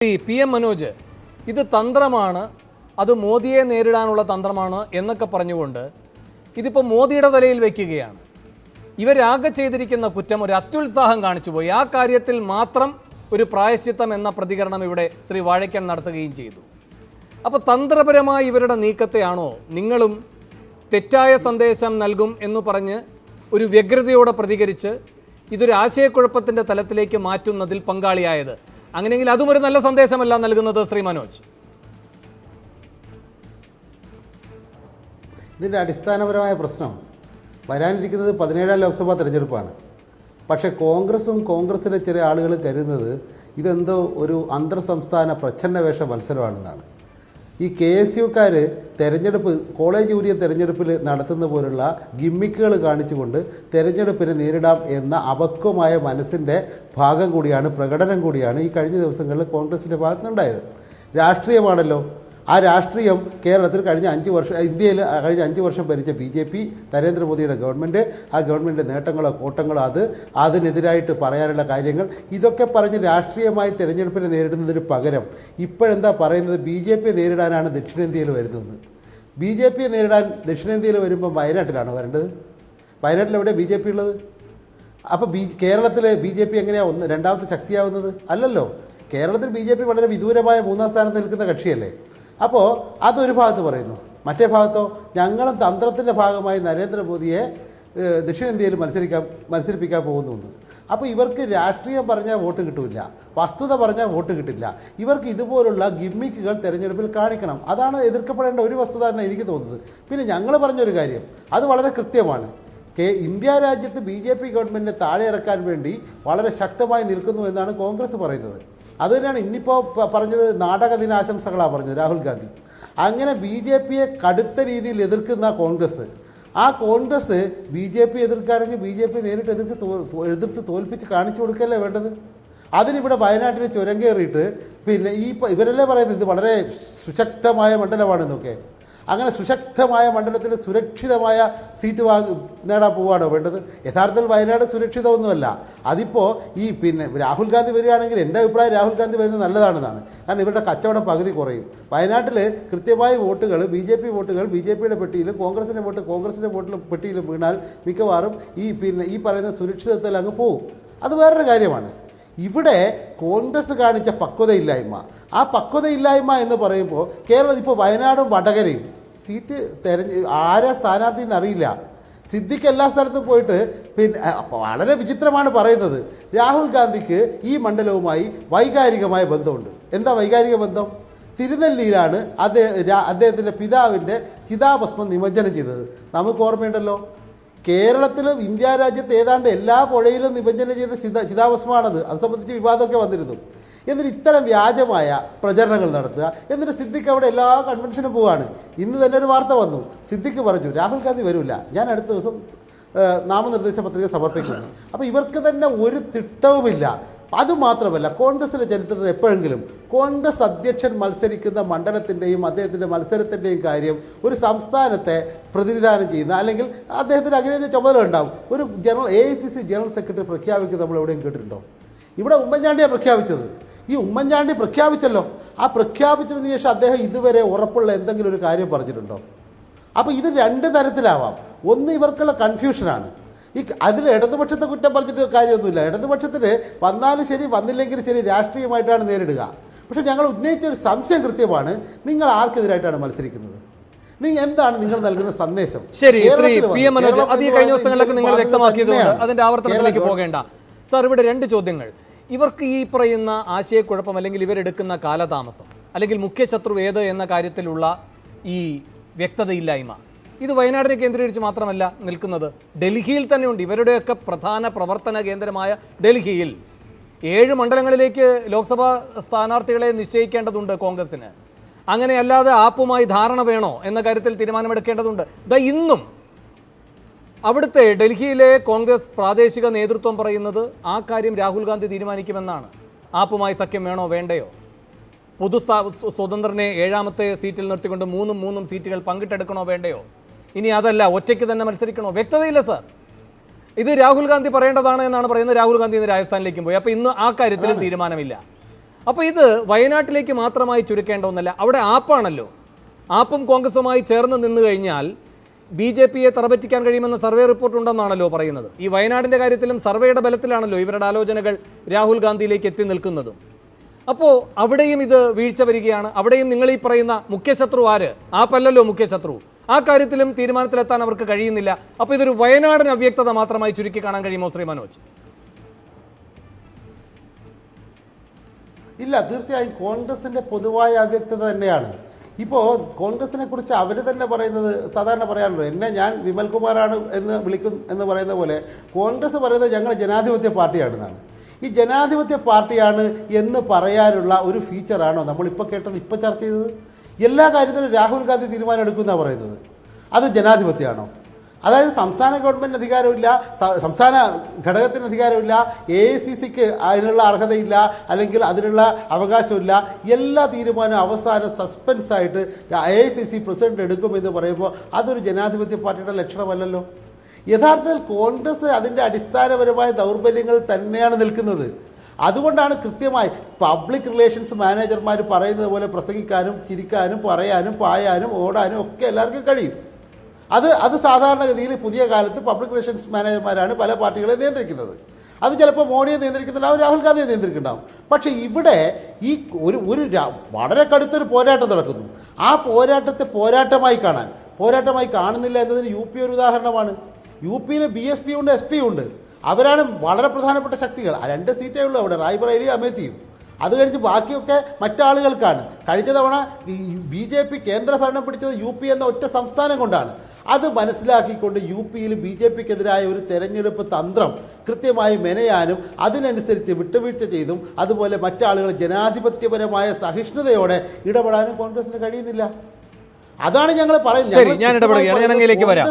Shri P M Manoj ഇത് തന്ത്രമാണ് അത് മോദിയെ നേരിടാനുള്ള തന്ത്രമാണ് എന്നൊക്കെ പറഞ്ഞുകൊണ്ട് ഇതിപ്പോൾ മോദിയുടെ തലയിൽ വയ്ക്കുകയാണ് ഇവരാകെ ചെയ്തിരിക്കുന്ന കുറ്റം ഒരു അത്യുത്സാഹം കാണിച്ചു പോയി. ആ കാര്യത്തിൽ മാത്രം ഒരു പ്രായശ്ചിത്തം എന്ന പ്രതികരണം ഇവിടെ ശ്രീ വാഴയ്ക്കൻ നടത്തുകയും ചെയ്തു. അപ്പോൾ തന്ത്രപരമായി ഇവരുടെ നീക്കത്തെയാണോ നിങ്ങളും തെറ്റായ സന്ദേശം നൽകും എന്ന് പറഞ്ഞ് ഒരു വ്യഗ്രതയോടെ പ്രതികരിച്ച് ഇതൊരു ആശയക്കുഴപ്പത്തിന്റെ തലത്തിലേക്ക് മാറ്റുന്നതിൽ പങ്കാളിയായത് അങ്ങനെയെങ്കിൽ അതും ഒരു നല്ല സന്ദേശമല്ല നൽകുന്നത് ശ്രീ മനോജ്. ഇതിന്റെ അടിസ്ഥാനപരമായ പ്രശ്നം വരാനിരിക്കുന്നത് പതിനേഴാം ലോക്സഭാ തെരഞ്ഞെടുപ്പാണ്. പക്ഷേ കോൺഗ്രസും കോൺഗ്രസിലെ ചില ആളുകൾ കരുതുന്നത് ഇതെന്തോ ഒരു അന്തർ സംസ്ഥാന പ്രച്ഛന്നവേഷ മത്സരമാണെന്നാണ്. ഈ കെ എസ് യുക്കാർ തെരഞ്ഞെടുപ്പ് കോളേജ് യൂണിയൻ തെരഞ്ഞെടുപ്പിൽ നടത്തുന്ന പോലുള്ള ഗിമ്മിക്കുകൾ കാണിച്ചുകൊണ്ട് തെരഞ്ഞെടുപ്പിനെ നേരിടാം എന്ന അപക്വമായ മനസ്സിന്റെ ഭാഗം കൂടിയാണ് പ്രകടനം കൂടിയാണ് ഈ കഴിഞ്ഞ ദിവസങ്ങളിൽ കോൺഗ്രസിന്റെ ഭാഗത്തുനിന്നുണ്ടായത്. രാഷ്ട്രീയമാണല്ലോ. ആ രാഷ്ട്രീയം കേരളത്തിൽ കഴിഞ്ഞ അഞ്ച് വർഷം ഇന്ത്യയിൽ കഴിഞ്ഞ അഞ്ച് വർഷം ഭരിച്ച ബി ജെ പി നരേന്ദ്രമോദിയുടെ ഗവൺമെന്റ് ആ ഗവൺമെന്റ് നേട്ടങ്ങളോ കോട്ടങ്ങളോ അത് അതിനെതിരായിട്ട് പറയാനുള്ള കാര്യങ്ങൾ. ഇതൊക്കെ പറഞ്ഞ് രാഷ്ട്രീയമായി തിരഞ്ഞെടുപ്പിനെ നേരിടുന്നതിന് പകരം ഇപ്പോഴെന്താ പറയുന്നത്? ബി ജെ പി നേരിടാനാണ് ദക്ഷിണേന്ത്യയിൽ വരുന്നത്. ബി ജെ പിയെ നേരിടാൻ ദക്ഷിണേന്ത്യയിൽ വരുമ്പോൾ വയനാട്ടിലാണ് വരേണ്ടത്? വയനാട്ടിൽ എവിടെ ബി ജെ പി ഉള്ളത്? അപ്പോൾ ബി കേരളത്തിൽ ബി ജെ പി എങ്ങനെയാണ് ഒന്ന് രണ്ടാമത്തെ ശക്തിയാവുന്നത്? അല്ലല്ലോ. കേരളത്തിൽ ബി ജെ പി വളരെ വിദൂരമായ മൂന്നാം സ്ഥാനത്ത് നിൽക്കുന്ന കക്ഷിയല്ലേ? അപ്പോൾ അതൊരു ഭാഗത്ത് പറയുന്നു. മറ്റേ ഭാഗത്തോ ഞങ്ങളും തന്ത്രത്തിന്റെ ഭാഗമായി നരേന്ദ്രമോദിയെ ദക്ഷിണേന്ത്യയിൽ മത്സരിക്കാൻ മത്സരിപ്പിക്കാൻ പോകുന്നു എന്ന്. അപ്പോൾ ഇവർക്ക് രാഷ്ട്രീയം പറഞ്ഞാൽ വോട്ട് കിട്ടില്ല. വസ്തുത പറഞ്ഞാൽ വോട്ട് കിട്ടില്ല. ഇവർക്ക് ഇതുപോലുള്ള ഗിമ്മിക്കുകൾ തിരഞ്ഞെടുപ്പിൽ കാണിക്കണം. അതാണ് എതിർക്കപ്പെടേണ്ട ഒരു വസ്തുത എന്ന് എനിക്ക് തോന്നുന്നത്. പിന്നെ ഞങ്ങൾ പറഞ്ഞൊരു കാര്യം. അത് വളരെ കൃത്യമാണ്. കെ ഇന്ത്യ രാജ്യത്ത് ബി ജെ പി ഗവൺമെന്റിനെ താഴെ ഇറക്കാൻ വേണ്ടി വളരെ ശക്തമായി നിൽക്കുന്നു എന്നാണ് കോൺഗ്രസ് പറയുന്നത്. അത് തന്നെയാണ് ഇന്നിപ്പോൾ പറഞ്ഞത് നാടക ദിനാശംസകളാണ് പറഞ്ഞത് രാഹുൽ ഗാന്ധി. അങ്ങനെ ബി ജെ പിയെ കടുത്ത രീതിയിൽ എതിർക്കുന്ന കോൺഗ്രസ്. ആ കോൺഗ്രസ് ബി ജെ പി എതിർക്കുകയാണെങ്കിൽ ബി ജെ പി നേരിട്ട് എതിർത്ത് എതിർത്ത് തോൽപ്പിച്ച് കാണിച്ചു കൊടുക്കല്ലേ വേണ്ടത്? അതിനിവിടെ വയനാട്ടിൽ ചുരം കയറിയിട്ട് പിന്നെ ഈ ഇവരല്ലേ പറയുന്നത് ഇത് വളരെ സുശക്തമായ മണ്ഡലമാണെന്നൊക്കെ. അങ്ങനെ സുശക്തമായ മണ്ഡലത്തിൽ സുരക്ഷിതമായ സീറ്റ് വാങ്ങി നേടാൻ പോവുകയാണോ വേണ്ടത്? യഥാർത്ഥത്തിൽ വയനാട് സുരക്ഷിതമൊന്നുമല്ല. അതിപ്പോൾ ഈ പിന്നെ രാഹുൽ ഗാന്ധി വരികയാണെങ്കിൽ എന്റെ അഭിപ്രായം രാഹുൽ ഗാന്ധി വരുന്നത് നല്ലതാണെന്നാണ്. കാരണം ഇവരുടെ കച്ചവടം പകുതി കുറയും. വയനാട്ടിൽ കൃത്യമായ വോട്ടുകൾ ബി ജെ പി വോട്ടുകൾ ബി ജെ പിയുടെ പെട്ടിയിലും കോൺഗ്രസിന്റെ വോട്ട് കോൺഗ്രസിന്റെ വോട്ടിലും പെട്ടിയിലും വീണാൽ മിക്കവാറും ഈ പിന്നെ ഈ പറയുന്ന സുരക്ഷിതത്വത്തിൽ അങ്ങ് പോകും അത് വേറൊരു കാര്യമാണ്. ഇവിടെ കോൺഗ്രസ് കാണിച്ച പക്വതയില്ലായ്മ. ആ പക്വതയില്ലായ്മ എന്ന് പറയുമ്പോൾ കേരളം ഇപ്പോൾ വയനാടും വടകരയും. സീറ്റ് തെരഞ്ഞ് ആരാ സ്ഥാനാർത്ഥി എന്നറിയില്ല. സിദ്ദിഖ് എല്ലാ സ്ഥലത്തും പോയിട്ട് പിന്നെ വളരെ വിചിത്രമാണ് പറയുന്നത്. രാഹുൽ ഗാന്ധിക്ക് ഈ മണ്ഡലവുമായി വൈകാരികമായ ബന്ധമുണ്ട്. എന്താ വൈകാരിക ബന്ധം? തിരുനെല്ലിയിലാണ് അദ്ദേഹം അദ്ദേഹത്തിന്റെ പിതാവിന്റെ ചിതാഭസ്മം നിമജ്ജനം ചെയ്തത്. നമുക്ക് ഓർമ്മയുണ്ടല്ലോ. കേരളത്തിലും ഇന്ത്യ രാജ്യത്ത് ഏതാണ്ട് എല്ലാ പുഴയിലും നിമജ്ജനം ചെയ്ത ചിതാ ചിതാഭസ്മാണത് അത് സംബന്ധിച്ച് വിവാദമൊക്കെ വന്നിരുന്നു. എന്നിട്ട് ഇത്തരം വ്യാജമായ പ്രചരണങ്ങൾ നടത്തുക. എന്നിട്ട് സിദ്ദിഖ് അവിടെ എല്ലാ കൺവെൻഷനും പോവുകയാണ് ഇന്ന് തന്നെ ഒരു വാർത്ത വന്നു. സിദ്ദിഖ് പറഞ്ഞു രാഹുൽ ഗാന്ധി വരില്ല ഞാൻ അടുത്ത ദിവസം നാമനിർദ്ദേശ പത്രിക സമർപ്പിക്കുന്നു. അപ്പോൾ ഇവർക്ക് തന്നെ ഒരു തിട്ടവുമില്ല. അതുമാത്രമല്ല കോൺഗ്രസിന്റെ ചരിത്രത്തിൽ എപ്പോഴെങ്കിലും കോൺഗ്രസ് അധ്യക്ഷൻ മത്സരിക്കുന്ന മണ്ഡലത്തിന്റെയും അദ്ദേഹത്തിന്റെ മത്സരത്തിന്റെയും കാര്യം ഒരു സംസ്ഥാനത്തെ പ്രതിനിധാനം ചെയ്യുന്ന അല്ലെങ്കിൽ അദ്ദേഹത്തിന് അഖിലേന്ത്യാ ചുമതല ഉണ്ടാവും. ഒരു general A I C C general secretary പ്രഖ്യാപിക്കുന്നത് നമ്മൾ എവിടെയും കേട്ടിട്ടുണ്ടോ? ഇവിടെ ഉമ്മൻചാണ്ടിയാണ് പ്രഖ്യാപിച്ചത്. ഈ ഉമ്മൻചാണ്ടി പ്രഖ്യാപിച്ചല്ലോ. ആ പ്രഖ്യാപിച്ചതിന് ശേഷം അദ്ദേഹം ഇതുവരെ ഉറപ്പുള്ള എന്തെങ്കിലും ഒരു കാര്യം പറഞ്ഞിട്ടുണ്ടോ? അപ്പോൾ ഇത് രണ്ട് തരത്തിലാവാം. ഒന്ന് ഇവർക്കുള്ള കൺഫ്യൂഷനാണ്. ഈ അതിൽ ഇടതുപക്ഷത്തെ കുറ്റം പറഞ്ഞിട്ട് കാര്യമൊന്നുമില്ല. ഇടതുപക്ഷത്തിൽ വന്നാലും ശരി വന്നില്ലെങ്കിൽ ശരി രാഷ്ട്രീയമായിട്ടാണ് നേരിടുക. പക്ഷേ ഞങ്ങൾ ഉന്നയിച്ച ഒരു സംശയം കൃത്യമാണ്. നിങ്ങൾ ആർക്കെതിരായിട്ടാണ് മത്സരിക്കുന്നത്? നിങ്ങൾ എന്താണ് നിങ്ങൾ നൽകുന്ന സന്ദേശം? ശരി ശ്രീ പി എം മനോജ് അത് ഈ കഴിഞ്ഞ ദിവസങ്ങളിലൊക്കെ നിങ്ങൾ അതിന്റെ ആവർത്തനത്തിലേക്ക് പോകേണ്ട. സാർ ഇവിടെ രണ്ട് ചോദ്യങ്ങൾ. ഇവർക്ക് ഈ പറയുന്ന ആശയക്കുഴപ്പം അല്ലെങ്കിൽ ഇവരെടുക്കുന്ന കാലതാമസം അല്ലെങ്കിൽ മുഖ്യ ശത്രു ഏത് എന്ന കാര്യത്തിലുള്ള ഈ വ്യക്തതയില്ലായ്മ ഇത് വയനാടിനെ കേന്ദ്രീകരിച്ച് മാത്രമല്ല നിൽക്കുന്നത്. ഡൽഹിയിൽ തന്നെയുണ്ട്. ഇവരുടെയൊക്കെ പ്രധാന പ്രവർത്തന കേന്ദ്രമായ ഡൽഹിയിൽ ഏഴ് മണ്ഡലങ്ങളിലേക്ക് ലോക്സഭാ സ്ഥാനാർത്ഥികളെ നിശ്ചയിക്കേണ്ടതുണ്ട് കോൺഗ്രസിന് അങ്ങനെയല്ലാതെ ആപ്പുമായി ധാരണ വേണോ എന്ന കാര്യത്തിൽ തീരുമാനമെടുക്കേണ്ടതുണ്ട്. ദ ഇന്നും അവിടുത്തെ ഡൽഹിയിലെ കോൺഗ്രസ് പ്രാദേശിക നേതൃത്വം പറയുന്നത് ആ കാര്യം രാഹുൽ ഗാന്ധി തീരുമാനിക്കുമെന്നാണ്. ആപ്പുമായി സഖ്യം വേണോ വേണ്ടയോ? പൊതു സ്വതന്ത്രനെ ഏഴാമത്തെ സീറ്റിൽ നിർത്തിക്കൊണ്ട് മൂന്നും മൂന്നും സീറ്റുകൾ പങ്കിട്ടെടുക്കണോ വേണ്ടയോ? ഇനി അതല്ല ഒറ്റയ്ക്ക് തന്നെ മത്സരിക്കണോ? വ്യക്തതയില്ല സാർ. ഇത് രാഹുൽ ഗാന്ധി പറയേണ്ടതാണ് എന്നാണ് പറയുന്നത്. രാഹുൽ ഗാന്ധി ഇന്ന് രാജസ്ഥാനിലേക്കും പോയി. അപ്പോൾ ഇന്ന് ആ കാര്യത്തിലും തീരുമാനമില്ല. അപ്പോൾ ഇത് വയനാട്ടിലേക്ക് മാത്രമായി ചുരുക്കേണ്ട ഒന്നല്ല. അവിടെ ആപ്പാണല്ലോ. ആപ്പും കോൺഗ്രസുമായി ചേർന്ന് നിന്നു കഴിഞ്ഞാൽ ബി ജെ പിയെ തറപറ്റിക്കാൻ കഴിയുമെന്ന സർവേ റിപ്പോർട്ട് ഉണ്ടെന്നാണല്ലോ പറയുന്നത്. ഈ വയനാടിന്റെ കാര്യത്തിലും സർവേയുടെ ബലത്തിലാണല്ലോ ഇവരുടെ ആലോചനകൾ രാഹുൽ ഗാന്ധിയിലേക്ക് എത്തി നിൽക്കുന്നതും. അപ്പോൾ അവിടെയും ഇത് വീഴ്ച വരികയാണ്. അവിടെയും നിങ്ങൾ ഈ പറയുന്ന മുഖ്യശത്രു ആര്? പല്ലല്ലോ മുഖ്യശത്രു. ആ കാര്യത്തിലും തീരുമാനത്തിലെത്താൻ അവർക്ക് കഴിയുന്നില്ല. അപ്പോൾ ഇതൊരു വയനാടൻ അവ്യക്തത മാത്രമായി ചുരുക്കി കാണാൻ കഴിയുമോ ശ്രീ മനോജ്? ഇല്ല തീർച്ചയായും കോൺഗ്രസിന്റെ പൊതുവായ അവ്യക്തത തന്നെയാണ്. ഇപ്പോൾ കോൺഗ്രസിനെ കുറിച്ച് അവർ തന്നെ പറയുന്നത് സാധാരണ പറയാറുണ്ട്. എന്നെ ഞാൻ വിമൽകുമാറാണ് എന്ന് വിളിക്കും എന്ന് പറയുന്ന പോലെ കോൺഗ്രസ് പറയുന്നത് ഞങ്ങൾ ജനാധിപത്യ പാർട്ടിയാണെന്നാണ്. ഈ ജനാധിപത്യ പാർട്ടിയാണ് എന്ന് പറയാനുള്ള ഒരു ഫീച്ചറാണോ നമ്മളിപ്പോൾ കേട്ടത് ഇപ്പോൾ ചർച്ച ചെയ്തത്? എല്ലാ കാര്യത്തിലും രാഹുൽ ഗാന്ധി തീരുമാനം എടുക്കുമെന്നാണ് പറയുന്നത്. അത് ജനാധിപത്യമാണോ? അതായത് സംസ്ഥാന ഗവൺമെന്റ് അധികാരമില്ല സംസ്ഥാന ഘടകത്തിന് അധികാരമില്ല എ ഐ സി സിക്ക് അതിനുള്ള അർഹതയില്ല അല്ലെങ്കിൽ അതിനുള്ള അവകാശമില്ല. എല്ലാ തീരുമാനവും അവസാനം സസ്പെൻസ് ആയിട്ട് A I C C president എടുക്കുമെന്ന് പറയുമ്പോൾ അതൊരു ജനാധിപത്യ പാർട്ടിയുടെ ലക്ഷണമല്ലല്ലോ. യഥാർത്ഥത്തിൽ കോൺഗ്രസ് അതിന്റെ അടിസ്ഥാനപരമായ ദൗർബല്യങ്ങൾ തന്നെയാണ് നിൽക്കുന്നത്. അതുകൊണ്ടാണ് കൃത്യമായി പബ്ലിക് റിലേഷൻസ് മാനേജർമാർ പറയുന്നത് പോലെ പ്രസംഗിക്കാനും ചിരിക്കാനും പറയാനും പായാനും ഓടാനും ഒക്കെ എല്ലാവർക്കും കഴിയും. അത് അത് സാധാരണഗതിയിൽ പുതിയ കാലത്ത് പബ്ലിക് റിലേഷൻസ് മാനേജർമാരാണ് പല പാർട്ടികളെ നിയന്ത്രിക്കുന്നത്. അത് ചിലപ്പോൾ മോഡിയെ നിയന്ത്രിക്കുന്നുണ്ടാവും രാഹുൽ ഗാന്ധിയെ നിയന്ത്രിക്കുന്നുണ്ടാവും. പക്ഷേ ഇവിടെ ഈ ഒരു ഒരു വളരെ കടുത്തൊരു പോരാട്ടം നടക്കുന്നു. ആ പോരാട്ടത്തെ പോരാട്ടമായി കാണാൻ പോരാട്ടമായി കാണുന്നില്ല എന്നതിന് യു പി ഒരു ഉദാഹരണമാണ്. യു പിയിൽ ബി എസ് പി ഉണ്ട് എസ് പി ഉണ്ട്. അവരാണ് വളരെ പ്രധാനപ്പെട്ട ശക്തികൾ. ആ രണ്ട് സീറ്റേ ഉള്ളൂ അവിടെ റായ്ബറേലിയും അമേത്തിയും. അത് കഴിഞ്ഞ് ബാക്കിയൊക്കെ മറ്റാളുകൾക്കാണ്. കഴിഞ്ഞ തവണ ബി ജെ പി കേന്ദ്രഭരണം പിടിച്ചത് യു പി എന്ന ഒറ്റ സംസ്ഥാനം കൊണ്ടാണ്. അത് മനസ്സിലാക്കിക്കൊണ്ട് യു പിയിൽ ബി ജെ പിക്കെതിരായ ഒരു തെരഞ്ഞെടുപ്പ് തന്ത്രം കൃത്യമായി മെനയാനും അതിനനുസരിച്ച് വിട്ടുവീഴ്ച ചെയ്തും അതുപോലെ മറ്റാളുകൾ ജനാധിപത്യപരമായ സഹിഷ്ണുതയോടെ ഇടപെടാനും കോൺഗ്രസിന് കഴിയുന്നില്ല. അതാണ് ഞങ്ങൾ പറയുന്നത്. ശരി ഞാൻ ഇടപെടുകയാണ്. ഞാൻ അങ്ങയിലേക്ക് വരാം.